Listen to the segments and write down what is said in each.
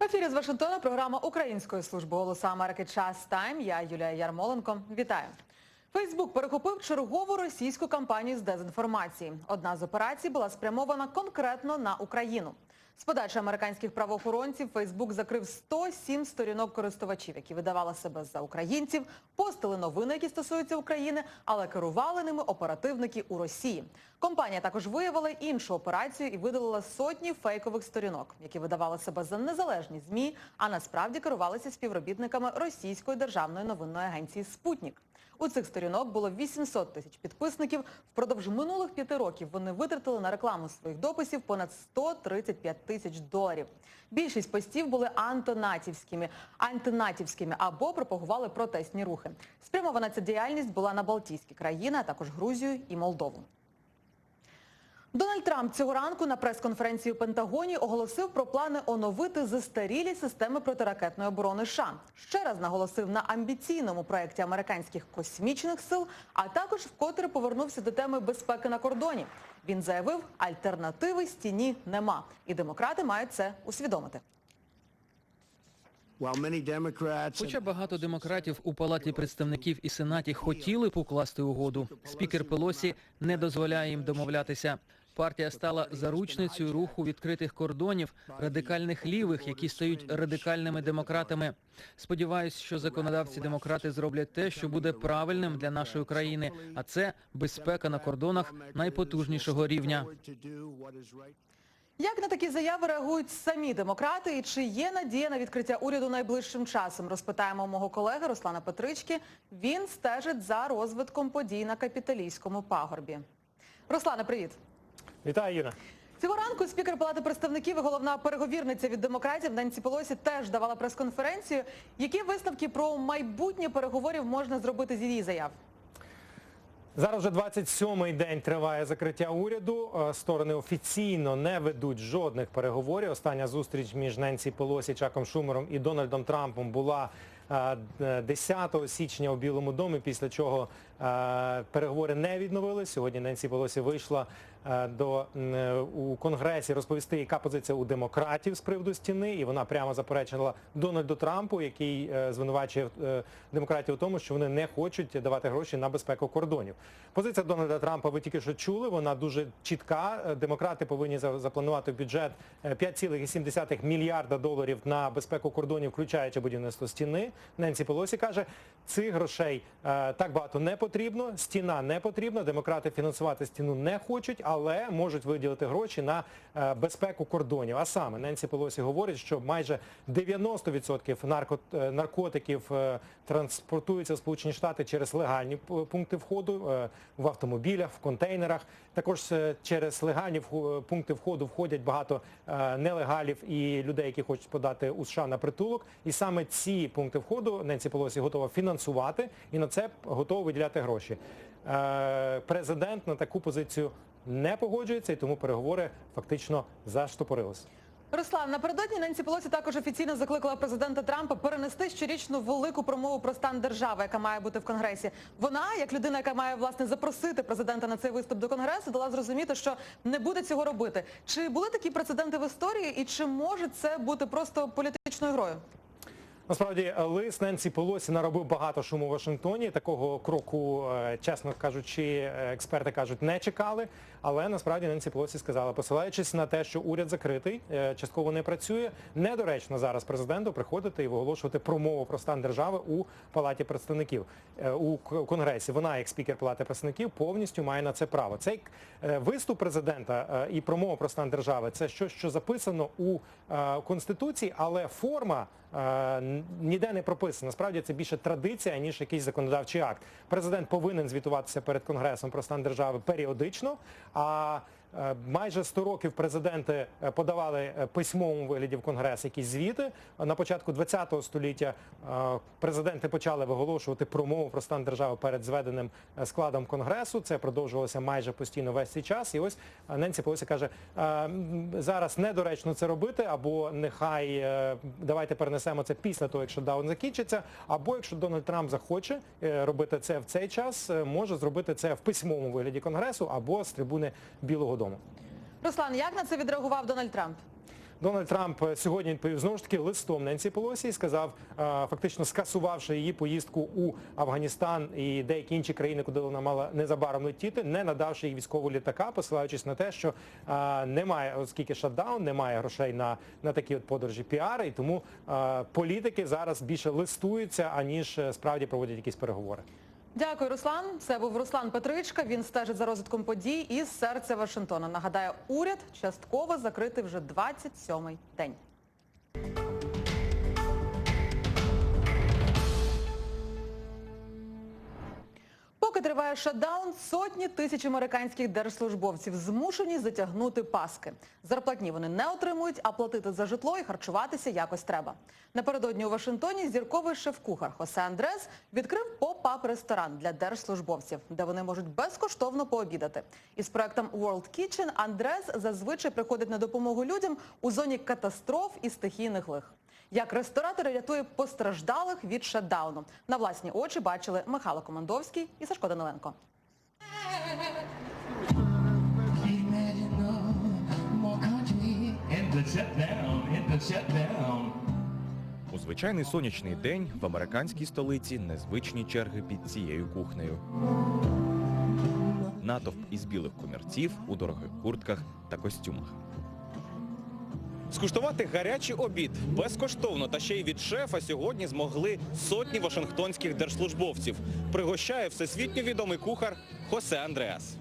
В ефірі з Вашингтона програма Української служби голосу Америки Час Тайм. Я Юлія Ярмоленко. Вітаю. Фейсбук перехопив чергову російську кампанію з дезінформації. Одна з операцій була спрямована конкретно на Україну. З подачі американських правоохоронців Фейсбук закрив 107 сторінок користувачів, які видавали себе за українців, постили новини, які стосуються України, але керували ними оперативники у Росії. Компанія також виявила іншу операцію і видалила сотні фейкових сторінок, які видавали себе за незалежні ЗМІ, а насправді керувалися співробітниками російської державної новинної агенції «Спутнік». У цих сторінок було 800 тисяч підписників. Впродовж минулих п'яти років вони витратили на рекламу своїх дописів понад 135 тисяч доларів. Більшість постів були антонатівськими, антинатівськими або пропагували протестні рухи. Спрямована ця діяльність була на Балтійські країни, а також Грузію і Молдову. Дональд Трамп цього ранку на прес-конференції у Пентагоні оголосив про плани оновити застарілі системи протиракетної оборони США. Ще раз наголосив на амбіційному проєкті американських космічних сил, а також вкотре повернувся до теми безпеки на кордоні. Він заявив, альтернативи стіні нема. І демократи мають це усвідомити. Хоча багато демократів у палаті представників і сенаті хотіли б укласти угоду, спікер Пелосі не дозволяє їм домовлятися. Партія стала заручницею руху відкритих кордонів радикальних лівих, які стають радикальними демократами. Сподіваюсь, що законодавці демократи зроблять те, що буде правильним для нашої країни, а це безпека на кордонах найпотужнішого рівня. Як на такі заяви реагують самі демократи і чи є надія на відкриття уряду найближчим часом? Розпитаємо мого колеги Руслана Петрички. Він стежить за розвитком подій на капіталійському пагорбі. Руслане, привіт. Вітаю, Юра. Цього ранку спікер Палати представників і головна переговірниця від демократів Ненсі Пелосі теж давала прес-конференцію. Які висновки про майбутнє переговорів можна зробити з її заяв? Зараз вже 27-й день триває закриття уряду. Е, Сторони офіційно не ведуть жодних переговорів. Остання зустріч між Ненсі Пелосі, Чаком Шумером і Дональдом Трампом була е, 10 січня у Білому домі, після чого е, переговори не відновились. Сьогодні Ненсі Пелосі вийшла е, до е, у Конгресі розповісти, яка позиція у демократів з приводу стіни, і вона прямо заперечила Дональду Трампу, який е, звинувачує е, демократів у тому, що вони не хочуть давати гроші на безпеку кордонів. Позиція Дональда Трампа ви тільки що чули, вона дуже чітка. Е, Демократи повинні запланувати бюджет е, 5,7 мільярда доларів на безпеку кордонів, включаючи будівництво стіни. Ненсі Пелосі каже, цих грошей е, так багато не потрібно, стіна не потрібна, демократи фінансувати стіну не хочуть, але можуть виділити гроші на е, безпеку кордонів. А саме Ненсі Пелосі говорить, що майже 90% е, наркотиків е, транспортуються в Сполучені Штати через легальні пункти входу в автомобілях, в контейнерах. Також через легальні пункти входу входять багато нелегалів і людей, які хочуть подати у США на притулок. І саме ці пункти входу Ненсі Пелосі готова фінансувати і на це готова виділяти гроші. Президент на таку позицію не погоджується і тому переговори фактично заштопорилися. Руслан, напередодні Ненсі Пелосі також офіційно закликала президента Трампа перенести щорічну велику промову про стан держави, яка має бути в Конгресі. Вона, як людина, яка має власне запросити президента на цей виступ до Конгресу, дала зрозуміти, що не буде цього робити. Чи були такі прецеденти в історії, і чи може це бути просто політичною грою? Насправді лист Ненсі Пелосі наробив багато шуму у Вашингтоні. Такого кроку, е, чесно кажучи, е, експерти кажуть, не чекали. Але насправді Ненсі Пелосі сказала, посилаючись на те, що уряд закритий, е, частково не працює, недоречно зараз президенту приходити і виголошувати промову про стан держави у Палаті представників е, у Конгресі. Вона, як спікер Палати представників, повністю має на це право. Цей е, виступ президента е, і промова про стан держави це щось, що записано у е, Конституції, але форма е, ніде не прописана. Насправді це більше традиція, ніж якийсь законодавчий акт. Президент повинен звітуватися перед Конгресом про стан держави періодично, а е, майже 100 років президенти е, подавали е, письмовому вигляді в Конгрес якісь звіти. На початку ХХ століття е, президенти почали виголошувати промову про стан держави перед зведеним е, складом Конгресу. Це продовжувалося майже постійно весь цей час. І ось е, Ненсі Пелосі каже, е, зараз недоречно це робити, або нехай е, давайте перенесемо це після того, як шатдаун закінчиться, або якщо Дональд Трамп захоче е, робити це в цей час, е, може зробити це в письмовому вигляді Конгресу або з трибуни Білого Дому. Руслан, як на це відреагував Дональд Трамп? Дональд Трамп сьогодні відповів знову ж таки листом Ненсі Пелосі і сказав, фактично скасувавши її поїздку у Афганістан і деякі інші країни, куди вона мала незабаром летіти, не надавши їй військового літака, посилаючись на те, що немає, оскільки шатдаун, немає грошей на, на такі от подорожі піари, і тому політики зараз більше листуються, аніж е, справді проводять якісь переговори. Дякую, Руслан. Це був Руслан Петричка. Він стежить за розвитком подій із серця Вашингтона. Нагадаю, уряд частково закритий вже 27-й день. Триває шатдаун, сотні тисяч американських держслужбовців змушені затягнути паски. Зарплатні вони не отримують, а платити за житло і харчуватися якось треба. Напередодні у Вашингтоні зірковий шеф-кухар Хосе Андрес відкрив поп-ап-ресторан для держслужбовців, де вони можуть безкоштовно пообідати. Із проектом World Kitchen Андрес зазвичай приходить на допомогу людям у зоні катастроф і стихійних лих. Як ресторатор рятує постраждалих від шатдауну. На власні очі бачили Михайло Командовський і Сашко Даниленко. У звичайний сонячний день в американській столиці незвичні черги під цією кухнею. Натовп із білих комірців у дорогих куртках та костюмах. Скуштувати гарячий обід безкоштовно та ще й від шефа сьогодні змогли сотні вашингтонських держслужбовців. Пригощає всесвітньо відомий кухар Хосе Андреас.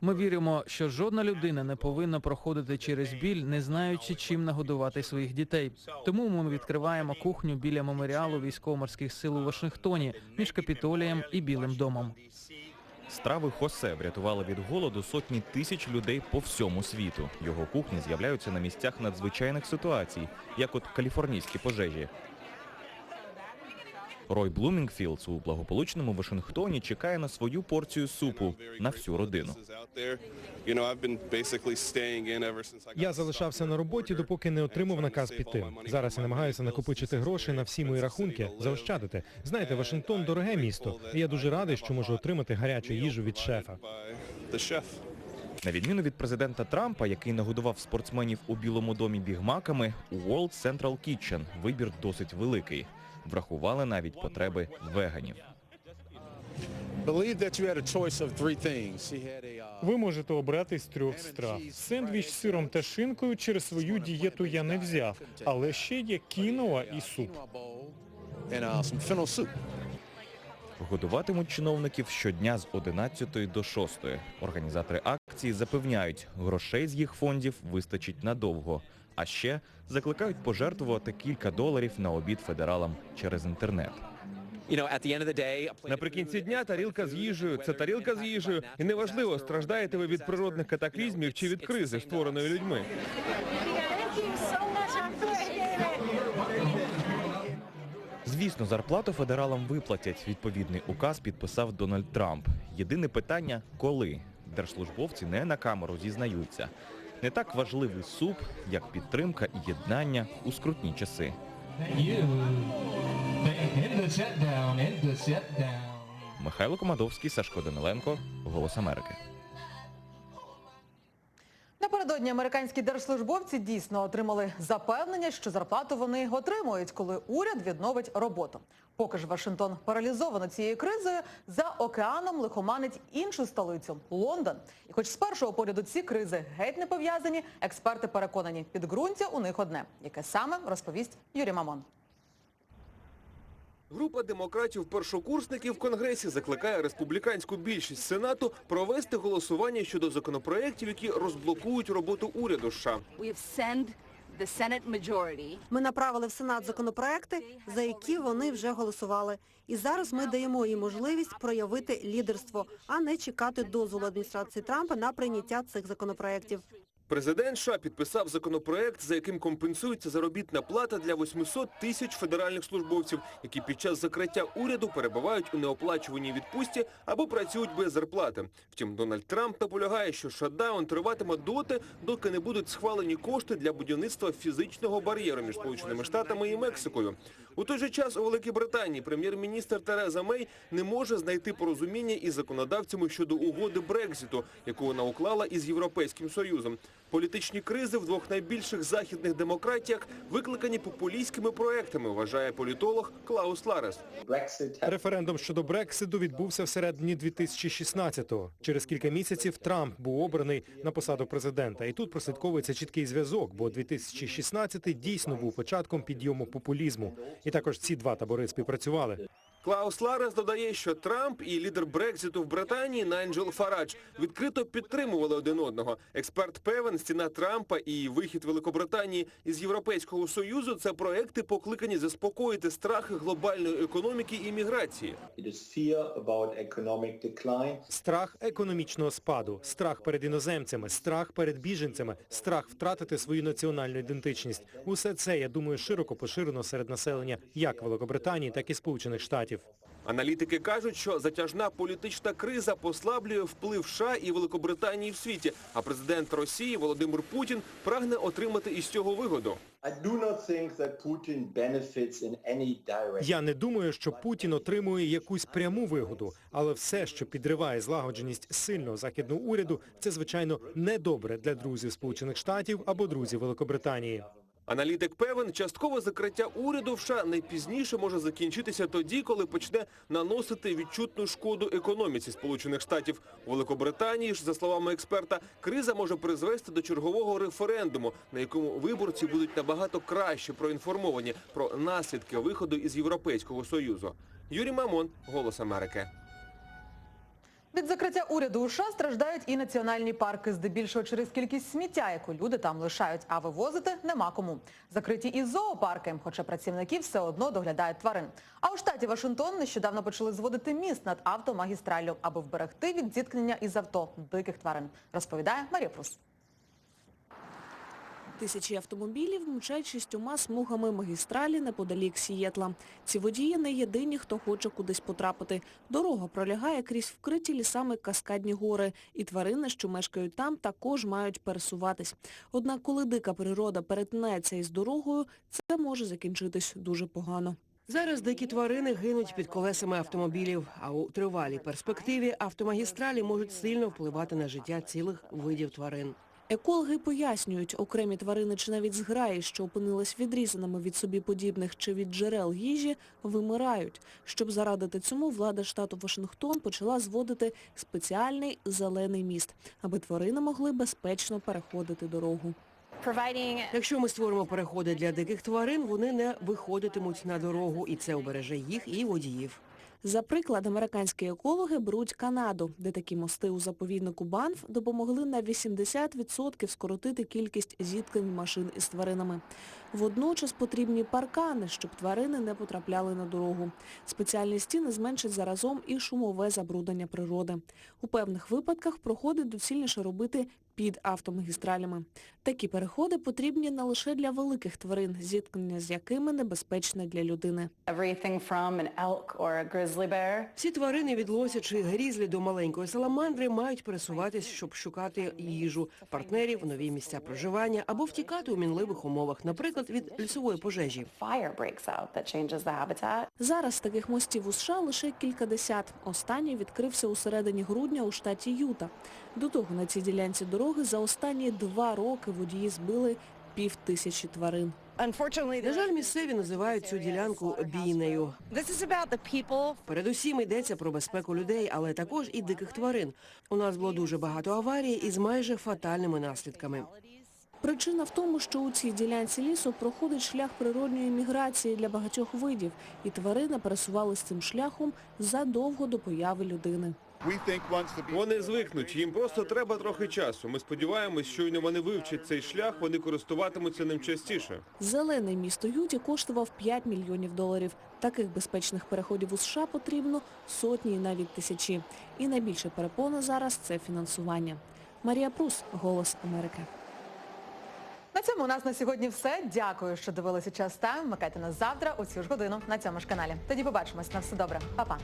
Ми віримо, що жодна людина не повинна проходити через біль, не знаючи, чим нагодувати своїх дітей. Тому ми відкриваємо кухню біля меморіалу військово-морських сил у Вашингтоні між Капітолієм і Білим домом. Страви Хосе врятували від голоду сотні тисяч людей по всьому світу. Його кухні з'являються на місцях надзвичайних ситуацій, як от каліфорнійські пожежі. Рой Блумінгфілдс у благополучному Вашингтоні чекає на свою порцію супу на всю родину. Я залишався на роботі, допоки не отримав наказ піти. Зараз я намагаюся накопичити гроші на всі мої рахунки, заощадити. Знаєте, Вашингтон дороге місто, і я дуже радий, що можу отримати гарячу їжу від шефа. На відміну від президента Трампа, який нагодував спортсменів у Білому домі бігмаками, у World Central Kitchen вибір досить великий. Врахували навіть потреби веганів. Uh, Ви можете обрати з трьох страв. Сендвіч з сиром та шинкою через свою дієту я не взяв, але ще є кіноа і суп. uh. Годуватимуть чиновників щодня з 11 до 6. Організатори акції запевняють, грошей з їх фондів вистачить надовго. А ще закликають пожертвувати кілька доларів на обід федералам через інтернет. Наприкінці дня тарілка з їжею це тарілка з їжею, і неважливо, страждаєте ви від природних катаклізмів чи від кризи, створеної людьми. Звісно, зарплату федералам виплатять. Відповідний указ підписав Дональд Трамп. Єдине питання – коли? Держслужбовці не на камеру зізнаються. Не так важливий суп, як підтримка і єднання у скрутні часи. Михайло Комадовський, Сашко Даниленко, Голос Америки. Напередодні американські держслужбовці дійсно отримали запевнення, що зарплату вони отримують, коли уряд відновить роботу. Поки ж Вашингтон паралізовано цією кризою, за океаном лихоманить іншу столицю – Лондон. І хоч з першого погляду ці кризи геть не пов'язані, експерти переконані, підґрунтя у них одне. Яке саме, розповість Юрій Мамон. Група демократів-першокурсників в Конгресі закликає республіканську більшість Сенату провести голосування щодо законопроєктів, які розблокують роботу уряду США. Ми направили в Сенат законопроекти, за які вони вже голосували. І зараз ми даємо їм можливість проявити лідерство, а не чекати дозволу адміністрації Трампа на прийняття цих законопроектів. Президент США підписав законопроект, за яким компенсується заробітна плата для 800 тисяч федеральних службовців, які під час закриття уряду перебувають у неоплачуваній відпустці або працюють без зарплати. Втім, Дональд Трамп наполягає, що шатдаун триватиме доти, доки не будуть схвалені кошти для будівництва фізичного бар'єру між Сполученими Штатами і Мексикою. У той же час у Великій Британії прем'єр-міністр Тереза Мей не може знайти порозуміння із законодавцями щодо угоди Брекзиту, яку вона уклала із Європейським Союзом. Політичні кризи в двох найбільших західних демократіях викликані популістськими проектами, вважає політолог Клаус Ларес. Референдум щодо Брекситу відбувся всередині 2016-го. Через кілька місяців Трамп був обраний на посаду президента. І тут прослідковується чіткий зв'язок, бо 2016-й дійсно був початком підйому популізму. І також ці два табори співпрацювали. Клаус Ларес додає, що Трамп і лідер Брекзиту в Британії Найджел Фарадж відкрито підтримували один одного. Експерт певен, стіна Трампа і вихід Великобританії із Європейського Союзу – це проекти, покликані заспокоїти страхи глобальної економіки і міграції. Страх економічного спаду, страх перед іноземцями, страх перед біженцями, страх втратити свою національну ідентичність. Усе це, я думаю, широко поширено серед населення як Великобританії, так і Сполучених Штатів. Аналітики кажуть, що затяжна політична криза послаблює вплив США і Великобританії в світі, а президент Росії Володимир Путін прагне отримати із цього вигоду. Я не думаю, що Путін отримує якусь пряму вигоду, але все, що підриває злагодженість сильного західного уряду, це, звичайно, недобре для друзів Сполучених Штатів або друзів Великобританії. Аналітик певен, часткове закриття уряду в США найпізніше може закінчитися тоді, коли почне наносити відчутну шкоду економіці Сполучених Штатів. У Великобританії ж, за словами експерта, криза може призвести до чергового референдуму, на якому виборці будуть набагато краще проінформовані про наслідки виходу із Європейського Союзу. Юрій Мамон, Голос Америки. Від закриття уряду у США страждають і національні парки, здебільшого через кількість сміття, яку люди там лишають, а вивозити нема кому. Закриті і зоопарки, хоча працівники все одно доглядають тварин. А у штаті Вашингтон нещодавно почали зводити міст над автомагістраллю, аби вберегти від зіткнення із авто диких тварин. Розповідає Марія Прус. Тисячі автомобілів мчать шістьома смугами магістралі неподалік Сієтла. Ці водії не єдині, хто хоче кудись потрапити. Дорога пролягає крізь вкриті лісами каскадні гори, і тварини, що мешкають там, також мають пересуватись. Однак, коли дика природа перетинається із дорогою, це може закінчитись дуже погано. Зараз дикі тварини гинуть під колесами автомобілів, а у тривалій перспективі автомагістралі можуть сильно впливати на життя цілих видів тварин. Екологи пояснюють, окремі тварини чи навіть зграї, що опинились відрізаними від собі подібних чи від джерел їжі, вимирають. Щоб зарадити цьому, влада штату Вашингтон почала зводити спеціальний зелений міст, аби тварини могли безпечно переходити дорогу. Якщо ми створимо переходи для диких тварин, вони не виходитимуть на дорогу, і це обереже їх і водіїв. За приклад, американські екологи беруть Канаду, де такі мости у заповіднику Банф допомогли на 80% скоротити кількість зіткнень машин із тваринами. Водночас потрібні паркани, щоб тварини не потрапляли на дорогу. Спеціальні стіни зменшать заразом і шумове забруднення природи. У певних випадках проходи доцільніше робити під автомагістралями. Такі переходи потрібні не лише для великих тварин, зіткнення з якими небезпечне для людини. Всі тварини від лося чи грізлі до маленької саламандри мають пересуватись, щоб шукати їжу, партнерів, нові місця проживання або втікати у мінливих умовах, наприклад, від лісової пожежі. Зараз таких мостів у США лише кількадесят. Останній відкрився у середині грудня у штаті Юта. До того на цій ділянці дороги за останні два роки водії збили пів тисячі тварин. На жаль, місцеві називають цю ділянку бійнею. Передусім йдеться про безпеку людей, але також і диких тварин. У нас було дуже багато аварій із майже фатальними наслідками. Причина в тому, що у цій ділянці лісу проходить шлях природньої міграції для багатьох видів, і тварини пересувалися цим шляхом задовго до появи людини. Вони звикнуть, їм просто треба трохи часу. Ми сподіваємось, щойно вони вивчать цей шлях, вони користуватимуться ним частіше. Зелений місто Юті коштував 5 мільйонів доларів. Таких безпечних переходів у США потрібно сотні і навіть тисячі. І найбільша перепона зараз – це фінансування. Марія Прус, Голос Америки. На цьому у нас на сьогодні все. Дякую, що дивилися час тайм. Вмикайте нас завтра у цю ж годину на цьому ж каналі. Тоді побачимось. На все добре. Па-па.